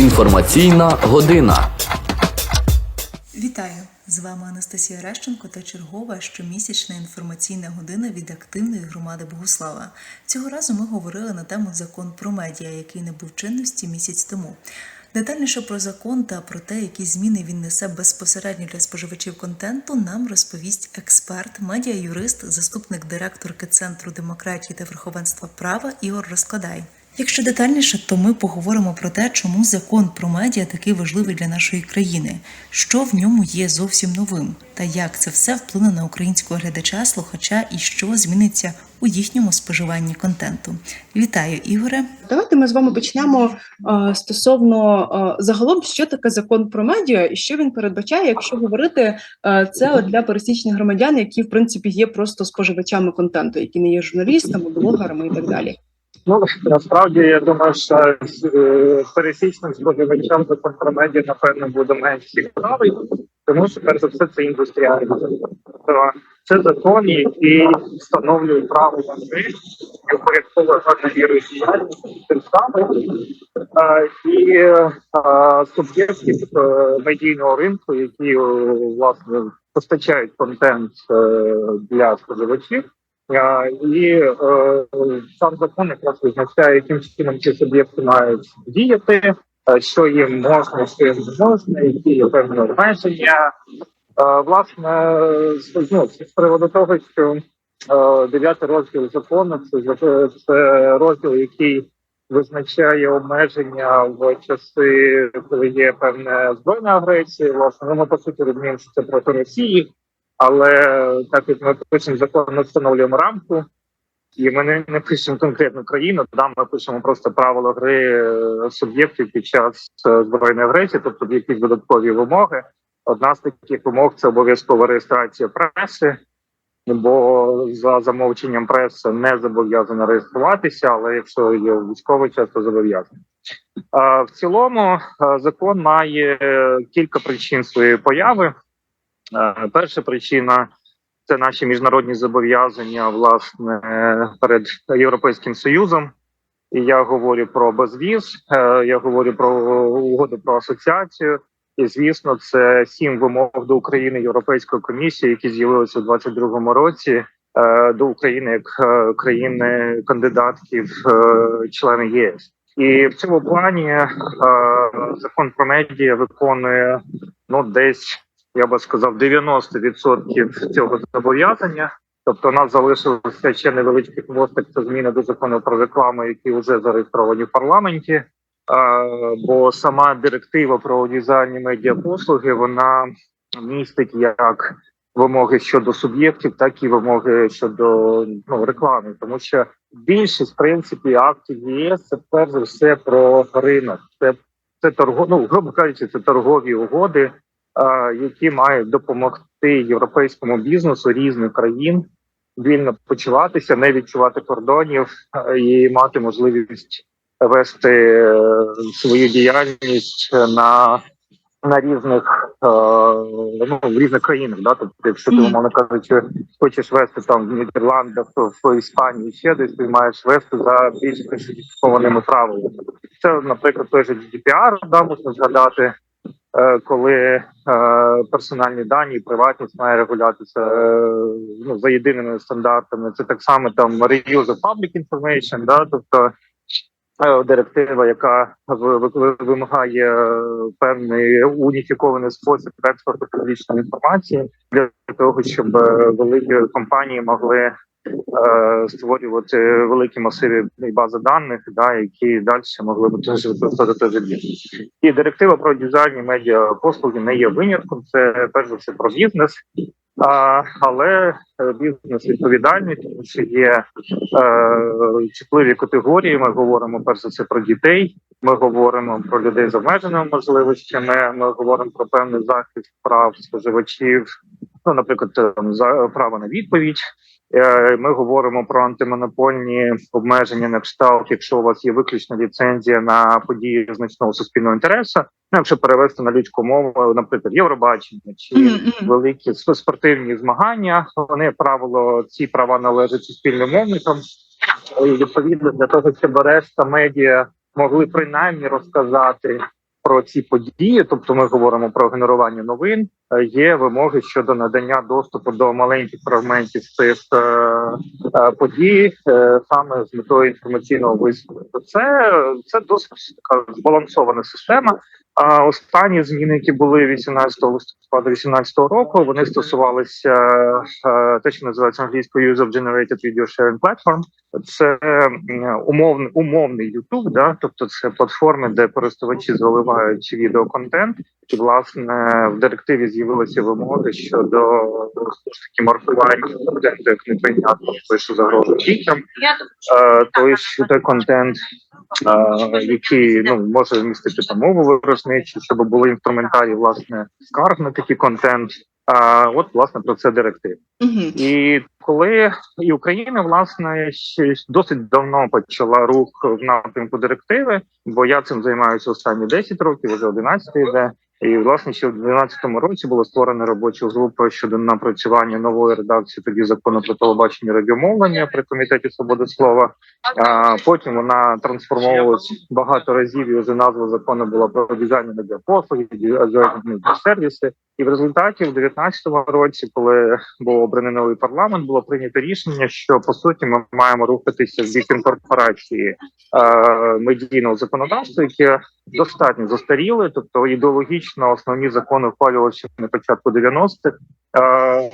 Інформаційна година. Вітаю! З вами Анастасія Рещенко та чергова щомісячна інформаційна година від активної громади Богослава. Цього разу ми говорили на тему закон про медіа, який не був чинності місяць тому. Детальніше про закон та про те, які зміни він несе безпосередньо для споживачів контенту, нам розповість експерт, медіа-юрист, заступник директорки Центру демократії та верховенства права Ігор Розкладай. Якщо детальніше, то ми поговоримо про те, чому закон про медіа такий важливий для нашої країни, що в ньому є зовсім новим, та як це все вплине на українського глядача, слухача і що зміниться у їхньому споживанні контенту. Вітаю, Ігоре! Давайте ми з вами почнемо е, стосовно е, загалом, що таке закон про медіа і що він передбачає, якщо говорити е, це для пересічних громадян, які в принципі є просто споживачами контенту, які не є журналістами, блогерами і так далі. Ну насправді я думаю, що е, пересічним споживачам закон про напевно, буде менш цікавий, тому що перш за все це індустріальний. Тобто це закон, який встановлює правила гри і упорядковує журналістську діяльність держави е, і е, суб'єктів е, медійного ринку, які власне постачають контент е, для споживачів. І е, сам закон якраз визначає, яким чином ці суб'єкти мають діяти, е, що їм можна, що їм не можна, які є певні обмеження. Е, власне, ну, з приводу того, що дев'ятий розділ закону це, зак- це розділ, який визначає обмеження в часи, коли є певна збройна агресія. Власне, ну, ми по суті розуміємо, що це проти Росії. Але так як ми пишемо закон, ми встановлюємо рамку, і ми не, не пишемо конкретну країну, там ми пишемо просто правила гри е, суб'єктів під час е, збройної агресії, тобто якісь додаткові вимоги. Одна з таких вимог це обов'язкова реєстрація преси, бо за замовченням преса не зобов'язана реєструватися, але якщо є військовий час, то зобов'язаний. А, В цілому е, закон має кілька причин своєї появи. Е, Перша причина це наші міжнародні зобов'язання власне перед Європейським Союзом. І я говорю про безвіз, е, я говорю про угоду про асоціацію. І звісно, це сім вимог до України Європейської комісії, які з'явилися у 2022 році е, до України як країни кандидатків члени ЄС. І в цьому плані закон про медіа виконує ну десь я би сказав, 90% цього зобов'язання. Тобто, у нас залишився ще невеличкий хвостик це зміни до закону про рекламу, які вже зареєстровані в парламенті. Бо сама директива про аудіозуальні медіапослуги вона містить як вимоги щодо суб'єктів, так і вимоги щодо ну, реклами, тому що більшість в принципі актів ЄС це перш за все про ринок. Це це торго, ну, грубо кажучи, це торгові угоди, які мають допомогти європейському бізнесу різних країн вільно почуватися, не відчувати кордонів е, і мати можливість вести е, свою діяльність на, на різних е, ну, в різних країнах. Да? Тобто, якщо ти, умовно кажучи, хочеш вести там в Нідерландах, в Іспанії ще десь, ти маєш вести за більш кваліфікованими правилами. Це, наприклад, той же GDPR, да, можна згадати, е, коли е, персональні дані і приватність має регулятися е, ну, за єдиними стандартами. Це так само там reuse of public information, да, тобто е, директива, яка вимагає е, певний уніфікований спосіб експорту публічної інформації для того, щоб е, великі компанії могли е, створювати великі масиви і бази даних, да, які далі могли б використовувати за. І директива про дизайні медіа послуги не є винятком. Це перш за все про бізнес. А, але е, бізнес відповідальний, тому що є е, чутливі категорії. Ми говоримо перш за все про дітей. Ми говоримо про людей з обмеженими можливостями. Ми говоримо про певний захист прав споживачів. Ну, наприклад, за право на відповідь. Е, Ми говоримо про антимонопольні обмеження на кшталт, якщо у вас є виключна ліцензія на події значного суспільного інтересу. Ну, якщо перевести на людську мову, наприклад, Євробачення чи великі спортивні змагання. Вони як правило ці права належать суспільним мовникам. І відповідно для того, щоб решта медіа могли принаймні розказати про ці події, тобто ми говоримо про генерування новин. Е, Є вимоги щодо надання доступу до маленьких фрагментів цих е, е, подій саме з метою інформаційного висновку. Це, це досить така збалансована система. А останні зміни, які були 18 листопада 2018 року, вони стосувалися те, що називається англійською User Generated Video Sharing Platform. Це умовний умовний YouTube, да, тобто це платформи, де користувачі заливають відеоконтент. І власне в директиві з'явилися вимоги щодо таки маркування контенту як неприйнятно, той, що загрожує дітям. Е, той, що той контент, е, який ну може містити там мову виразничу, щоб були інструментарії власне скарг на такий контент. А от власне про це директива. Угу. І коли і Україна власне ще досить давно почала рух в напрямку директиви, бо я цим займаюся останні 10 років, вже 11 йде. І власне ще в 2012 році була створена робоча група щодо напрацювання нової редакції тоді закону про телебачення радіомовлення при комітеті свободи слова. А потім вона трансформовувалась багато разів. І вже назва закону була про дизайн медіапослуги, сервіси. І в результаті в 2019 році, коли був обраний новий парламент, було прийнято рішення, що по суті ми маємо рухатися в бік інкорпорації е, медійного законодавства, яке достатньо застаріле, тобто ідеологічно основні закони ухвалювалися на початку 90-х. Е,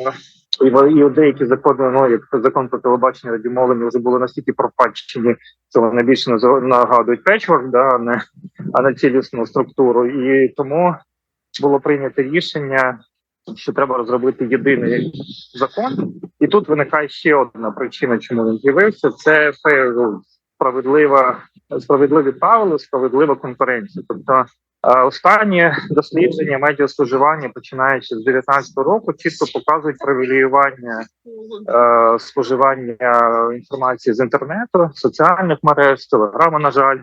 і, і деякі закони, ну як закон про телебачення радіомовлення, вже були настільки пропачені, що вони більше нагадують печворк, да, а не а не цілісну структуру. І тому було прийнято рішення, що треба розробити єдиний закон. І тут виникає ще одна причина, чому він з'явився: це rules. справедлива, справедливі правила, справедлива конкуренція. Тобто е, останні дослідження медіаспоживання, починаючи з 2019 року, чітко показують привілеювання е, споживання інформації з інтернету, соціальних мереж, телеграму, на жаль,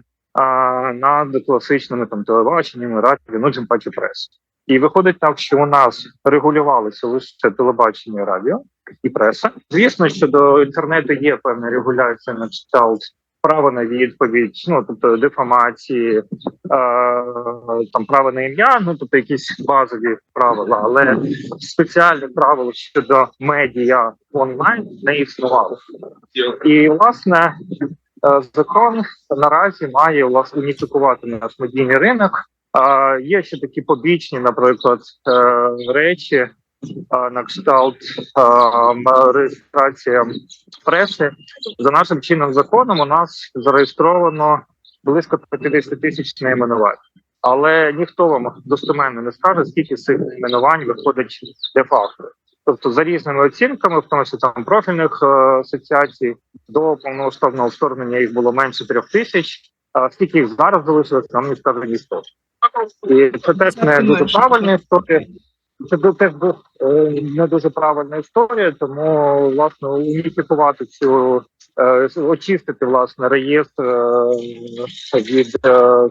над класичними там телебаченнями, радіо, ну тим паче пресу. І виходить так, що у нас регулювалося лише телебачення, радіо і преса. Звісно, що до інтернету є певна регуляція на кшталт право на відповідь, ну тобто дефамації, е, там право на ім'я, ну тобто якісь базові правила, але спеціальних правил щодо медіа онлайн не існувало. І власне е, закон наразі має власне уніфікувати наш медійний ринок. А є ще такі побічні, наприклад, е, речі на кшталт реєстрація преси. За нашим чинним законом у нас зареєстровано близько 50 тисяч найменувань. Але ніхто вам достеменно не скаже, скільки цих найменувань виходить де-факто. Тобто, за різними оцінками, в тому числі там профільних е, асоціацій, до повномасштабного вторгнення їх було менше трьох тисяч. А скільки їх зараз залишилось, нам не скаже ніхто. І це теж не дуже правильна історія. Це теж е, не дуже правильна історія, тому власне уніфікувати цю е, очистити власне реєстр е, від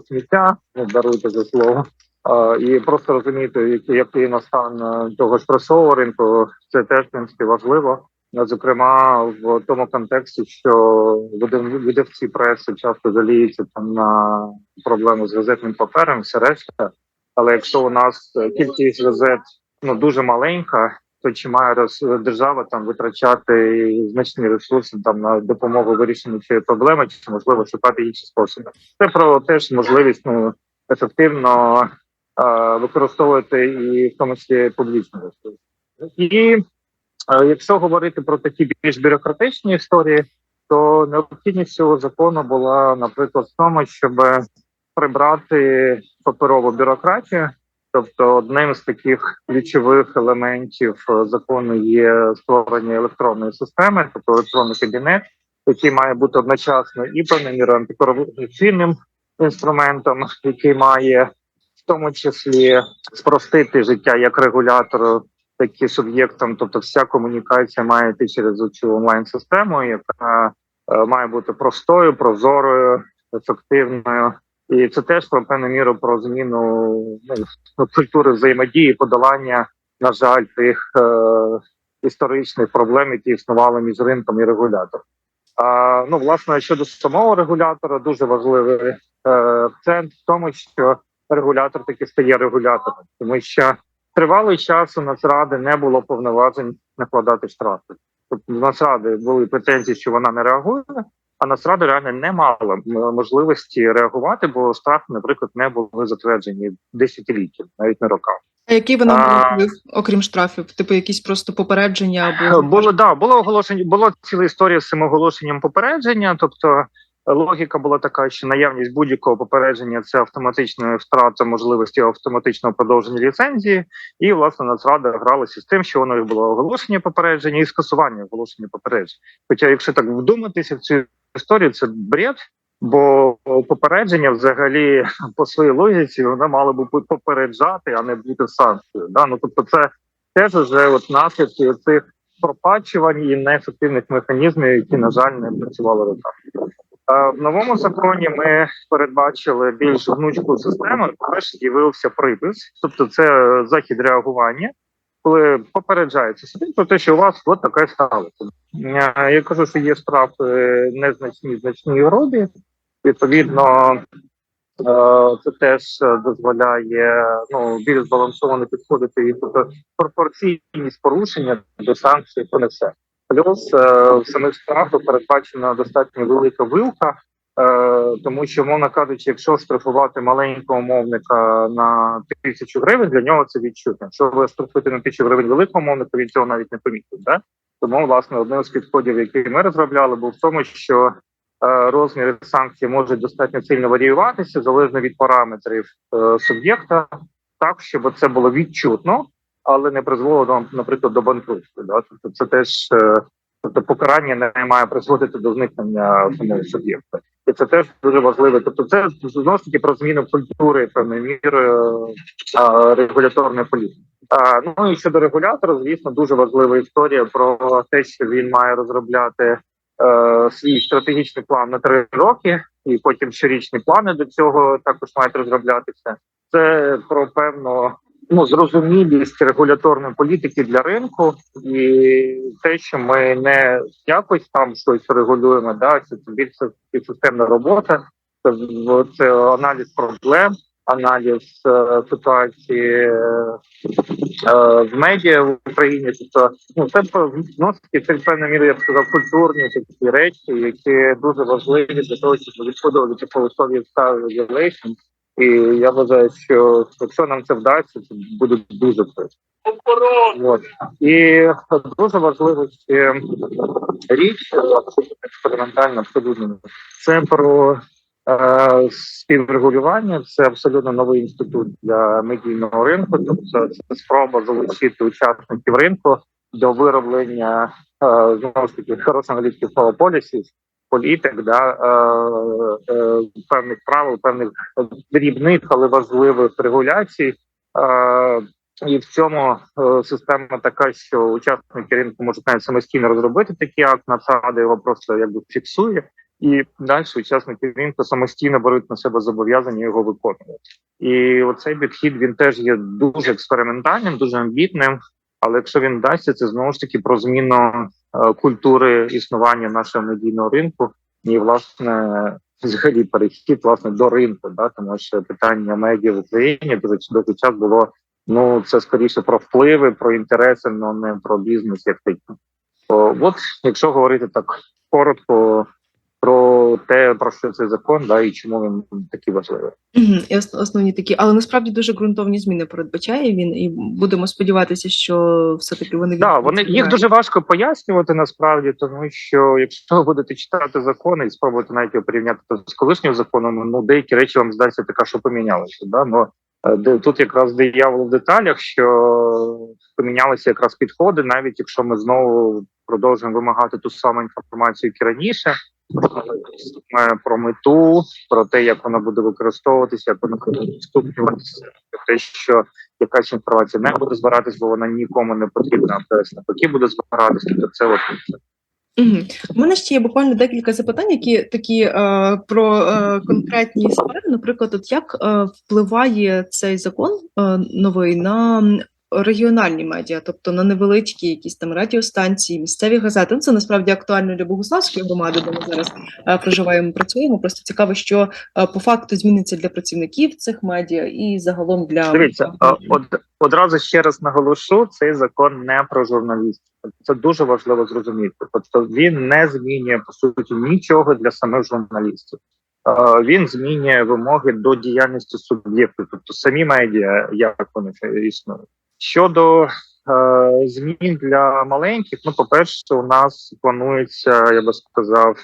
сміття, ну даруйте за слово. І просто розуміти, який, який настан того ж пресового ринку, це теж в принципі важливо. Зокрема, в тому контексті, що видав- видавці преси часто жаліються там на проблему з газетним папером, все решта. Але якщо у нас е, кількість газет ну дуже маленька, то чи має роз- держава там витрачати значні ресурси там на допомогу вирішенню цієї проблеми, чи можливо шукати інші способи? Це про теж можливість ну ефективно е, використовувати і в тому числі публічні ресурси. І якщо говорити про такі більш бюрократичні історії, то необхідність цього закону була, наприклад, в тому, щоб прибрати паперову бюрократію. Тобто, одним з таких ключових елементів закону є створення електронної системи, тобто електронний кабінет, який має бути одночасно і певною мірою антикорупційним інструментом, який має в тому числі спростити життя як регулятору, так і суб'єктам. Тобто, вся комунікація має йти через цю онлайн систему, яка е, має бути простою, прозорою, ефективною. І це теж про певну міру про зміну ну, культури взаємодії, подолання, на жаль, тих е, історичних проблем, які існували між ринком і регулятором. А, ну, власне, щодо самого регулятора, дуже важливий е, акцент в тому, що регулятор таки стає регулятором, тому що тривалий час у Нацради не було повноважень накладати штрафи. Тобто Нацради були претензії, що вона не реагує, а Нацрада реально не мала можливості реагувати, бо штрафи, наприклад, не були затверджені десятиліття, навіть не роками. А який вона А. була окрім штрафів? Типу якісь просто попередження або Було да, було оголошення, було ціла історія з цим оголошенням попередження. Тобто логіка була така, що наявність будь-якого попередження це автоматична втрата можливості автоматичного продовження ліцензії, і власне Нацрада гралася з тим, що воно було оголошення попередження і скасування оголошення попереджень. Хоча, якщо так вдуматися в цю історію, це бред. Бо попередження, взагалі, по своїй логіці, воно мало би попереджати, а не бути санкцією. Да? Ну тобто, це теж вже от наслідки цих пропачувань і неефективних механізмів, які на жаль не працювали роками. Е, В новому законі ми передбачили більш гнучку систему. Перш з'явився припис, тобто це захід реагування, коли попереджається суд про те, що у вас от таке сталося. Е, Я кажу, що є штрафи незначні значні гробі. Відповідно, е, це теж е, дозволяє ну більш збалансовано підходити і тобто пропорційність порушення до санкцій понесе. Плюс е, в самих штрафах передбачена достатньо велика вилка, е, тому що, мовно кажучи, якщо штрафувати маленького мовника на тисячу гривень, для нього це відчутно. Якщо ви штрафуєте на тисячу гривень великого мовника, він цього навіть не помітить. Да? Тому, власне, одним з підходів, який ми розробляли, був в тому, що е, розміри санкцій можуть достатньо сильно варіюватися залежно від параметрів суб'єкта, так щоб це було відчутно, але не призвело, наприклад, до банкрутства. Да? Тобто це теж е, тобто покарання не має призводити до зникнення самого суб'єкта. І це теж дуже важливо. Тобто, це знову ж таки про зміну культури певною мірою е, регуляторної політики. А, ну і щодо регулятора, звісно, дуже важлива історія про те, що він має розробляти е, свій стратегічний план на три роки, і потім щорічні плани до цього також мають розроблятися. Це про певну ну зрозумілість регуляторної політики для ринку, і те, що ми не якось там щось регулюємо, да це більше системна робота, це, це аналіз проблем, аналіз е, ситуації е, в медіа в Україні. Тобто, ну це про- ну, це певною мірою, я б сказав, культурні такі речі, які дуже важливі для того, щоб відходити по услові regulation. І я вважаю, що якщо нам це вдасться, це буде дуже круто. От. І дуже важлива ще річ, абсолютно експериментальна, абсолютно це про е, співрегулювання. Це абсолютно новий інститут для медійного ринку. Тобто це спроба залучити учасників ринку до вироблення е, знову ж таки англійських слова policies, політик, да, е, е, певних правил, певних дрібних, але важливих регуляцій. Е, і в цьому система така, що учасники ринку можуть навіть самостійно розробити такий акт, Нацрада його просто якби фіксує, і далі учасники ринку самостійно беруть на себе зобов'язання його виконувати. І оцей підхід він теж є дуже експериментальним, дуже амбітним. Але якщо він вдасться, це знову ж таки про зміну е, культури існування нашого медійного ринку і власне взагалі перехід власне до ринку, да тому що питання медіа в Україні дуже довгий час було ну це скоріше про впливи, про інтереси, але не про бізнес як такий. От якщо говорити так коротко про те, про що цей закон, да і чому він такий важливий. І основні такі, але насправді дуже ґрунтовні зміни передбачає він, і будемо сподіватися, що все таки вони Да, вони їх дуже важко пояснювати насправді, тому що якщо ви будете читати закони і спробувати навіть його порівняти з колишнім законом, ну деякі речі вам здасться така, що помінялися. Да? Ну, е, де тут якраз диявол в деталях, що помінялися якраз підходи, навіть якщо ми знову продовжуємо вимагати ту саму інформацію, як і раніше. Про мету, про те, як вона буде використовуватися, як вона буде ступнюватися, те, що якась інформація не буде збиратись, бо вона нікому не потрібна, а навпаки буде збиратись. Тобто це от Угу. У мене ще є буквально декілька запитань, які такі е, про е, конкретні сфери. Наприклад, от як е, впливає цей закон е, новий на регіональні медіа, тобто на невеличкі якісь там радіостанції, місцеві газети. Ну, це насправді актуально для Богуславської громади, де ми зараз е, проживаємо, працюємо. Просто цікаво, що е, по факту зміниться для працівників цих медіа і загалом для Дивіться, а, од, одразу ще раз наголошу: цей закон не про журналістів. Це дуже важливо зрозуміти. Тобто він не змінює по суті нічого для самих журналістів. Е, Він змінює вимоги до діяльності суб'єктів, тобто самі медіа, як вони існують. Щодо е, змін для маленьких, ну по-перше, у нас планується, я би сказав,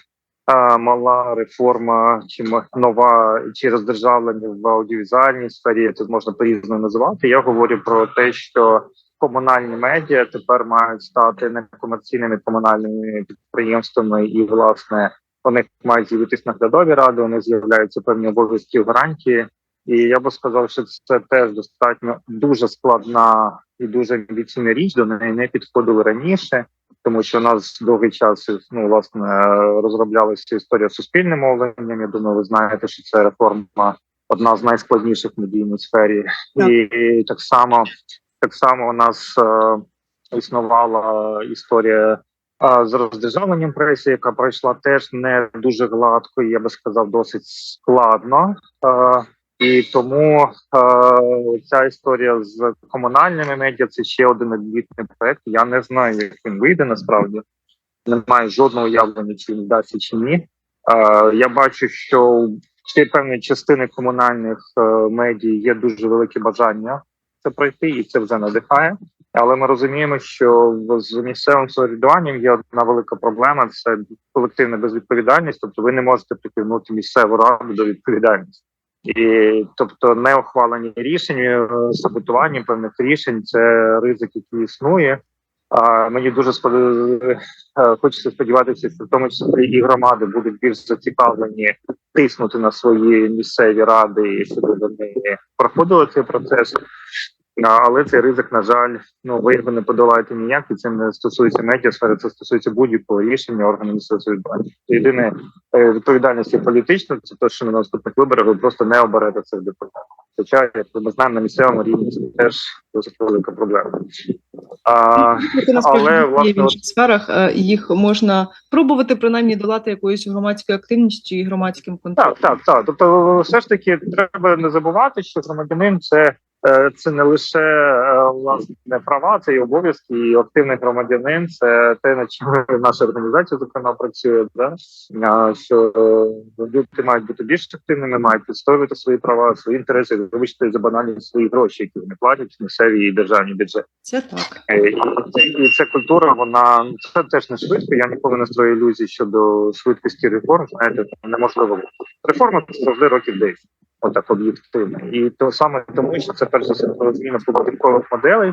е, мала реформа чи нова чи роздержавлення в аудіовізуальній сфері. Тут можна по-різному називати. Я говорю про те, що комунальні медіа тепер мають стати некомерційними комунальними підприємствами, і власне у них мають з'явитись наглядові ради. Них з'являються певні обов'язки гарантії. І я би сказав, що це теж достатньо дуже складна і дуже амбіційна річ. До неї не підходили раніше, тому що у нас довгий час ну власне розроблялася історія з суспільним мовленням. Я думаю, ви знаєте, що це реформа одна з найскладніших в медійній сфері, Так. і так само так само у нас е, існувала історія а з роздержавленням преси, яка пройшла теж не дуже гладко, і я би сказав, досить складно. І тому е, ця історія з комунальними медіа це ще один амбітний проект. Я не знаю, як він вийде насправді. Не маю жодного уявлення, чи він вдасться чи ні. Е, я бачу, що ще певної частини комунальних е, медій є дуже велике бажання це пройти, і це вже надихає. Але ми розуміємо, що з місцевим самоврядуванням є одна велика проблема: це колективна безвідповідальність. Тобто, ви не можете притягнути місцеву раду до відповідальності. І тобто не ухвалені рішення, е, саботування певних рішень це ризик, який існує. А мені дуже спод- е, хочеться сподіватися, що в тому числі і громади будуть більш зацікавлені тиснути на свої місцеві ради, щоб вони проходили цей процес. Але цей ризик, на жаль, ну ви його не подолаєте ніяк, і це не стосується медіасфери, це стосується будь-якого рішення органу місцевого самоврядування. Єдине е, відповідальність є політична, це те, що на наступних виборах ви просто не оберете цих депутатів. Хоча, як ми знаємо, на місцевому рівні це теж досить велика проблема. А, Але, власне, в інших сферах е, їх можна пробувати принаймні долати якоюсь громадською активністю і громадським контролем. Так, так, так. Тобто, все ж таки, треба не забувати, що громадянин це. Е, Це не лише е, власне права, це і обов'язки, і активний громадянин. Це те, над чим наша організація зокрема працює. Да? Що е, люди мають бути більш активними, мають відстоювати свої права, свої інтереси, вибачте за банальні свої гроші, які вони платять місцеві і державні бюджети. Це так. І, і ця культура, вона це теж не швидко. Я ніколи не строю ілюзій щодо швидкості реформ. Знаєте, неможливо. Реформа це завжди років 10, отак об'єктивно. І то саме тому, що це перш за все про зміну податкових моделей,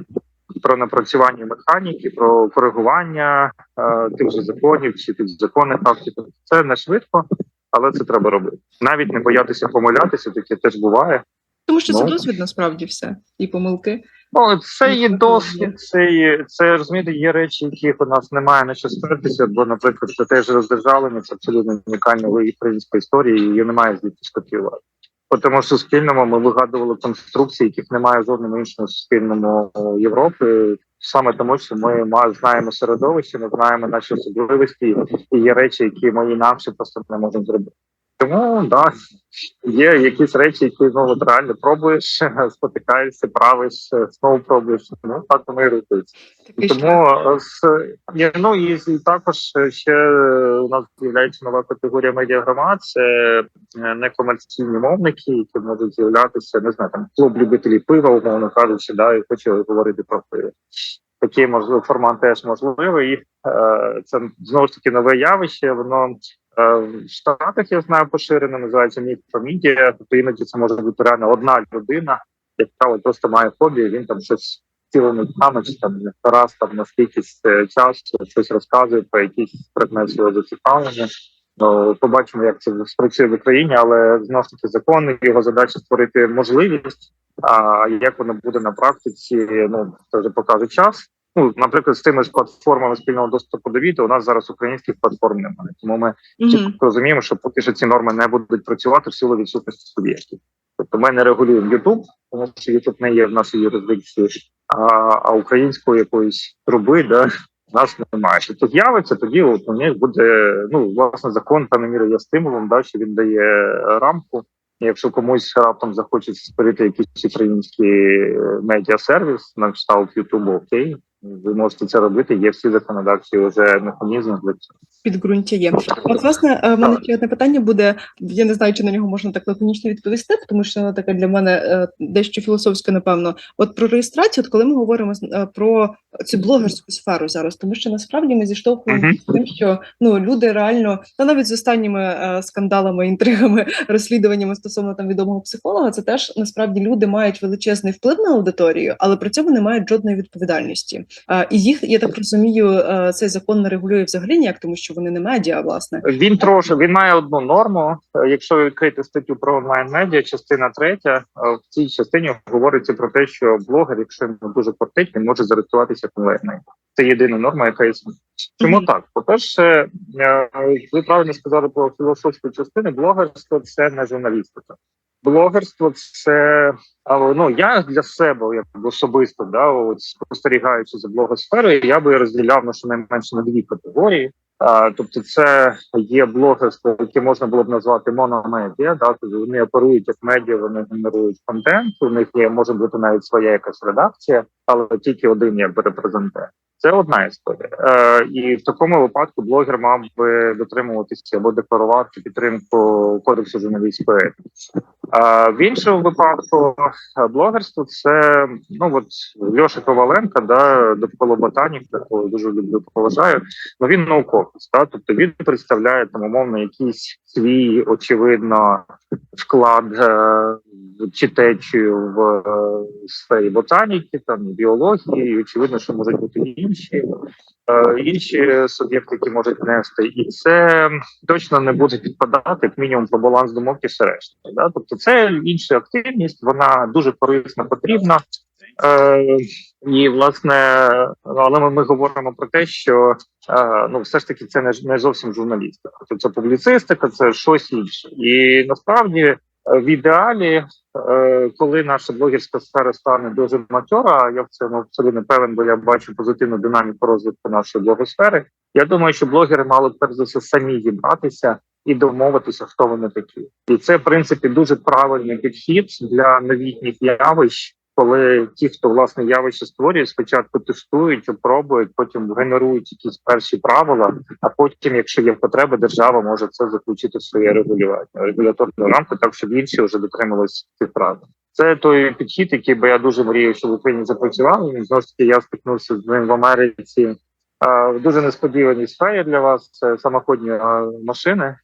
про напрацювання механіки, про коригування е, тих же законів чи підзаконних актів. Це не швидко, але це треба робити. Навіть не боятися помилятися, таке теж буває. Тому що це Ну. досвід насправді все і помилки. Ну, це є досвід, це є, це розумієте, є речі, яких у нас немає на що спертися, бо, наприклад, це теж роздержавлення, це абсолютно унікальна українська історія, і її немає звідти скопіювати. Бо Тому суспільному ми вигадували конструкції, яких немає в жодному іншому суспільному е, Європи. Саме тому, що ми знаємо середовище, ми знаємо наші особливості, і є речі, які ми інакше просто не можемо зробити. Тому да, є якісь речі, які от реально пробуєш, спотикаєшся, правиш, знову пробуєш. Ну так воно і рухається. Тому е, з ну і, і також ще у нас з'являється нова категорія медіагромад. Це е, некомерційні мовники, які можуть з'являтися, не знаю, там клуб любителів пива, умовно кажучи, да, і хоче говорити про пиво. Такий можливо формат теж можливий. І, е, це знову ж таки нове явище. Воно е, в Штатах я знаю поширено, називається мікромедіа. Тобто іноді це може бути реально одна людина, яка просто має хобі. Він там щось цілими днями чи там раз там на скількись е, часу щось розказує про якийсь предмет свого зацікавлення. Ну, побачимо, як це спрацює в Україні, але знову ж таки закон його задача створити можливість. А як воно буде на практиці, ну це вже покаже час. Ну, наприклад, з тими ж платформами спільного доступу до відео у нас зараз українських платформ немає. Тому ми Мгм. чітко розуміємо, що поки що ці норми не будуть працювати в силу відсутності суб'єктів. Тобто ми не регулюємо YouTube, тому що YouTube не є в нашій юрисдикції. а, а української якоїсь труби, да, в нас немає. Що тут з'явиться, тоді от у них буде ну власне закон певною мірою є стимулом, да, що він дає рамку. Якщо комусь раптом захочеться створити якийсь український е, медіасервіс на кшталт Ютубу, окей, ви можете це робити. Є всі законодавчі вже механізми для цього. підґрунтя є. От, власне, е, в мене ще одне питання буде. Я не знаю, чи на нього можна так лаконічно відповісти, тому що воно таке для мене е, дещо філософське, напевно. От про реєстрацію, от коли ми говоримо е, про цю блогерську сферу зараз, тому що насправді ми зіштовхуємося Мгм. з тим, що ну люди реально, та навіть з останніми скандалами, інтригами, розслідуваннями стосовно там відомого психолога, це теж насправді люди мають величезний вплив на аудиторію, але при цьому не мають жодної відповідальності. І їх, я так розумію, е, цей закон не регулює взагалі ніяк, тому що вони не медіа, власне. Він трошки він має одну норму. Е, Якщо відкрити статтю про онлайн медіа, частина третя е, в цій частині говориться про те, що блогер, якщо йому дуже кортить, він може зареєструватися онлайн медіа. Це єдина норма, яка існує. Чому Мгм. так? По-перше, е, ви правильно сказали про філософську частину. Блогерство це не журналістика. Блогерство це але ну я для себе як особисто да от спостерігаючи за блогосферою, я би розділяв на щонайменше на дві категорії. А, тобто, це є блогерство, яке можна було б назвати мономедіа. Да, тобто вони оперують як медіа, вони генерують контент. У них є може бути навіть своя якась редакція, але тільки один якби репрезентант. Це одна історія, е, і в такому випадку блогер мав би дотримуватися або декларувати підтримку кодексу журналістської етики. А в іншому випадку е, блогерство це ну от Льоша Коваленка, да, довкола ботаніка, якого дуже люблю поважаю. Ну він науковець, да, тобто він представляє там умовно якийсь свій очевидно вклад е, чи в е, сфері ботаніки, там біології, і очевидно, що можуть бути інші. е, Інші суб'єкти, які можуть нести, і це точно не буде підпадати як мінімум про баланс думок і все. Да? Тобто, це інша активність, вона дуже корисна, потрібна. Е, і власне, ну, але ми, ми говоримо про те, що е, ну все ж таки це не, не зовсім журналістика. Тобто це публіцистика, це щось інше. І насправді в ідеалі, е, коли наша блогерська сфера стане дуже матьора, я в цьому абсолютно певен, бо я бачу позитивну динаміку розвитку нашої блогосфери. Я думаю, що блогери мали перш за все самі зібратися і домовитися, хто вони такі, і це в принципі дуже правильний підхід для новітніх явищ. Коли ті, хто власне явище створює, спочатку тестують, опробують, потім генерують якісь перші правила, а потім, якщо є потреба, держава може це заключити в своє регулювання регуляторну рамку, так щоб інші вже дотрималися цих правил. Це той підхід, який би я дуже мріяв, щоб в Україні запрацював. І знову ж таки я стикнувся з ним в Америці в дуже несподіваній сфері для вас. Це самоходні машини.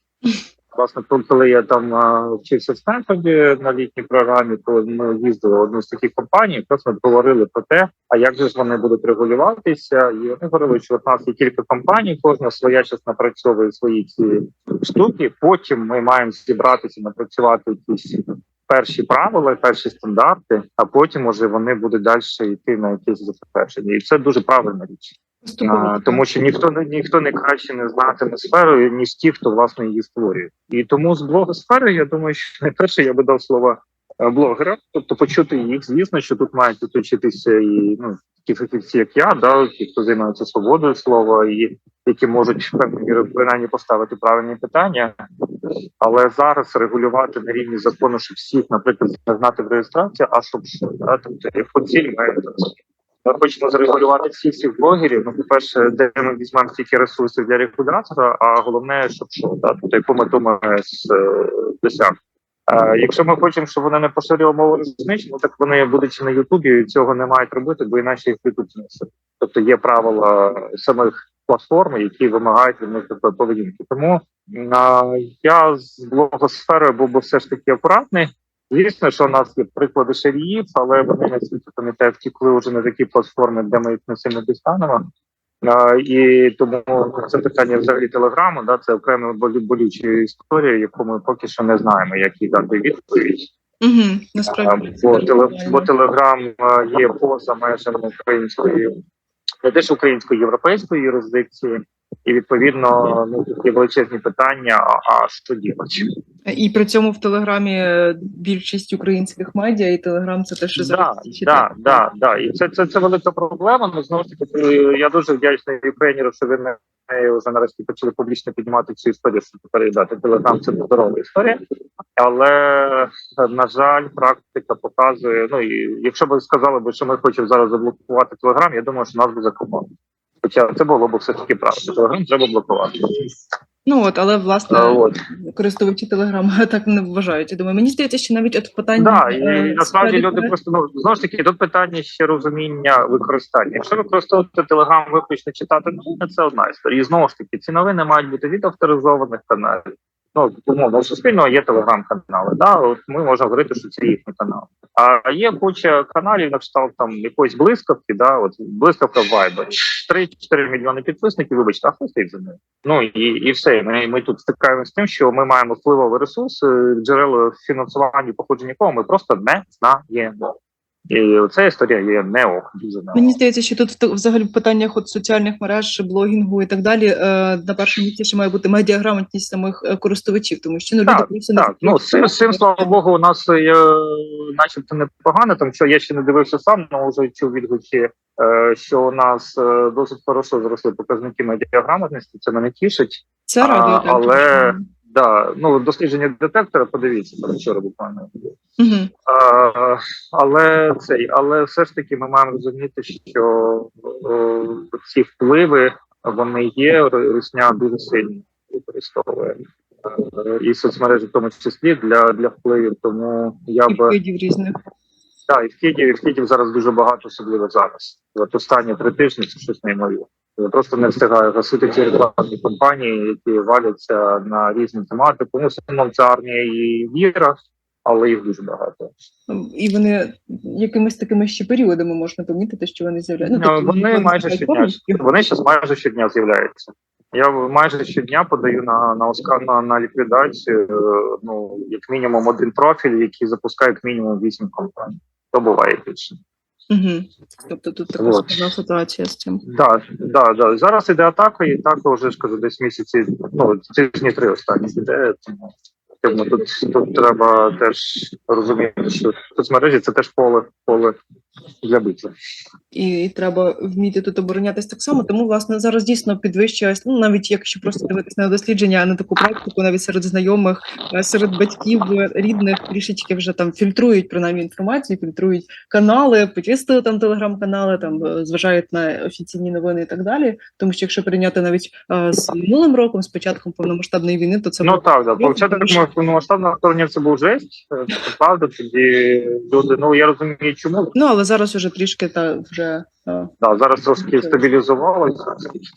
Власне, коли- коли я там вчився в Стенфорді на літній програмі, коли ми їздили в одну з таких компаній, просто говорили про те, а як же ж вони будуть регулюватися, і вони говорили, що у нас є кілька компаній, кожна своя час напрацьовує свої ці штуки. Потім ми маємо зібратися, напрацювати якісь перші правила, перші стандарти, а потім уже вони будуть далі йти на якісь затвердження. І це дуже правильна річ. А, тому що ніхто не ніхто не краще не знатиме сферу, ніж ті, хто власне її створює. І тому з блогосфери, я думаю, що найперше я би дав слово е, блогерам, тобто почути їх. Звісно, що тут мають підключитися і ну такі фахівці, як я, да, ті, хто займається свободою слова, і які можуть в певній принаймні поставити правильні питання. Але зараз регулювати на рівні закону, щоб всіх, наприклад, загнати в реєстрацію, а щоб що, да, тобто ціль має ми хочемо зарегулювати всіх всіх блогерів. Ну, по-перше, де ми візьмемо стільки ресурсів для регулятора, а головне, щоб що, да? тобто яку мету ми е, досягнути. Е, якщо ми хочемо, щоб вони не поширювали мову ну так вони, будучи на Ютубі, цього не мають робити, бо інакше їх Ютуб знесе. Тобто є правила самих платформ, які вимагають від них такої поведінки. Тому е, я з блогосферою був би все ж таки акуратний. Звісно, що у нас є приклади шаріїв, але вони на світі пам'ятаю, втікли вже на такі платформи, де ми їх не сильно дістанемо. А, і тому це питання взагалі телеграму, да, це окрема болюча історія, яку ми поки що не знаємо, як їй дати відповідь. Угу, А. Бо, теле, бо телеграм є поза межами української, не те ж української європейської юрисдикції. І відповідно ну є величезні питання. А, що ділати? І при цьому в Телеграмі е, більшість українських медіа, і Телеграм це те, що Да, зараз да, читає. да, да. І це, це, це велика проблема. Ну знову ж таки, я дуже вдячний Україні, що ви не вже нарешті почали публічно піднімати цю історію, щоб передати телеграм. Це здорова історія. Але на жаль, практика показує. Ну і якщо б ви сказали б, що ми хочемо зараз заблокувати телеграм, я думаю, що нас би закопали. Хоча це було б все таки правда. Телеграм треба блокувати. Ну от, але власне А, от. користувачі телеграма так не вважають. Я думаю, мені здається, що навіть от питання Да, е, і насправді люди люди просто ну знову ж таки тут питання ще розуміння використання. Якщо використовувати телеграм виключно читати новини, це одна історія. І знову ж таки, ці новини мають бути від авторизованих каналів. Ну умовно Суспільного є телеграм-канали. Да, от ми можемо говорити, що це їхні канали. А є куча каналів, на кшталт там якоїсь блискавки, да, от блискавка в Viber. 3-4 мільйони підписників. Вибачте, а хто стоїть за нею? Ну і, і все. Ми, ми тут стикаємося з тим, що ми маємо впливовий ресурс, е, джерело фінансування походження якого ми просто не знаємо. І ця історія є не ок, дуже не. Мені здається, що тут взагалі в питаннях от соціальних мереж, блогінгу і так далі е, на першому місці ще має бути медіаграмотність самих е, користувачів, тому що ну люди Так, просто не Так, ну з цим, з цим, слава Богу, у нас є начебто непогано, тому що я ще не дивився сам, але вже чув відгуки, е, що у нас е, досить хорошо зросли показники медіаграмотності, це мене тішить. це а, радіо. так, але- тому Да, ну дослідження детектора, подивіться там вчора буквально. Mm -hmm. А, але цей, але все ж таки ми маємо розуміти, що о, ці впливи вони є. Русня дуже сильно використовує е, і соцмережі, в тому числі для, для впливів. Тому я би б різних. Так, і вхідів, і вхідів зараз дуже багато, особливо зараз. От останні три тижні це щось неймовірне. Я просто не встигаю гасити ці рекламні кампанії, які валяться на різні тематики. Ну, в основному це армія і віра, але їх дуже багато. І вони якимись такими ще періодами можна помітити, що вони з'являються. Ну, тобто, вони майже щодня. Вони зараз майже щодня з'являються. Я майже щодня подаю на на Оскар на, на ліквідацію. е, Ну як мінімум один профіль, який запускає як мінімум вісім компаній. То буває більше. Угу. Тобто тут така Вот. складна ситуація з цим. Да, да, да. Зараз іде атака, і атака вже ж кажу, десь місяці. Ну тижні три останні іде. Тому тому тут, тут треба теж розуміти, що соцмережі це теж поле поле для битви. і, і треба вміти тут оборонятись так само. Тому власне зараз дійсно підвищується, ну навіть якщо просто дивитися на дослідження, а не таку практику, навіть серед знайомих, е, серед батьків е, рідних трішечки вже там фільтрують принаймні інформацію, фільтрують канали, почистили там телеграм-канали, там е, зважають на офіційні новини і так далі. Тому що якщо прийняти навіть е, з минулим роком, з початком повномасштабної війни, то це Ну було так, да. Початок повномасштабного вторгнення це був жесть. Це правда. Тоді люди, ну я розумію, чому. ну але зараз уже трішки та вже. Да, зараз трошки стабілізувалося.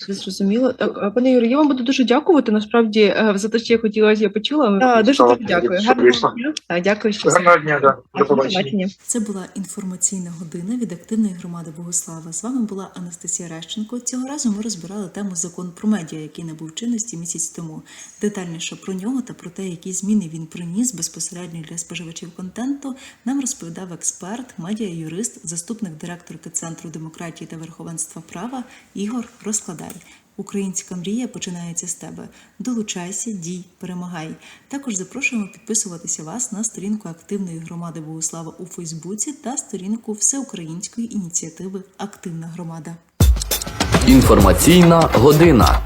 Зрозуміло. Так, пане Юрію, я вам буду дуже дякувати. Насправді е, за те, що я хотіла, я почула. А, дуже дуже дякую. Гарного що дня. Так, дякую, що Гарного дня, да. До побачення. Це була інформаційна година від активної громади Богослава. З вами була Анастасія Рещенко. Цього разу ми розбирали тему закон про медіа, який набув чинності місяць тому. Детальніше про нього та про те, які зміни він приніс безпосередньо для споживачів контенту, нам розповідав експерт, медіа-юрист, заступник директорки Центру демократії та верховенства права Ігор Розкладай. Українська мрія починається з тебе. Долучайся, дій, перемагай. Також запрошуємо підписуватися вас на сторінку активної громади Богослава у Фейсбуці та сторінку Всеукраїнської ініціативи Активна громада. Інформаційна година.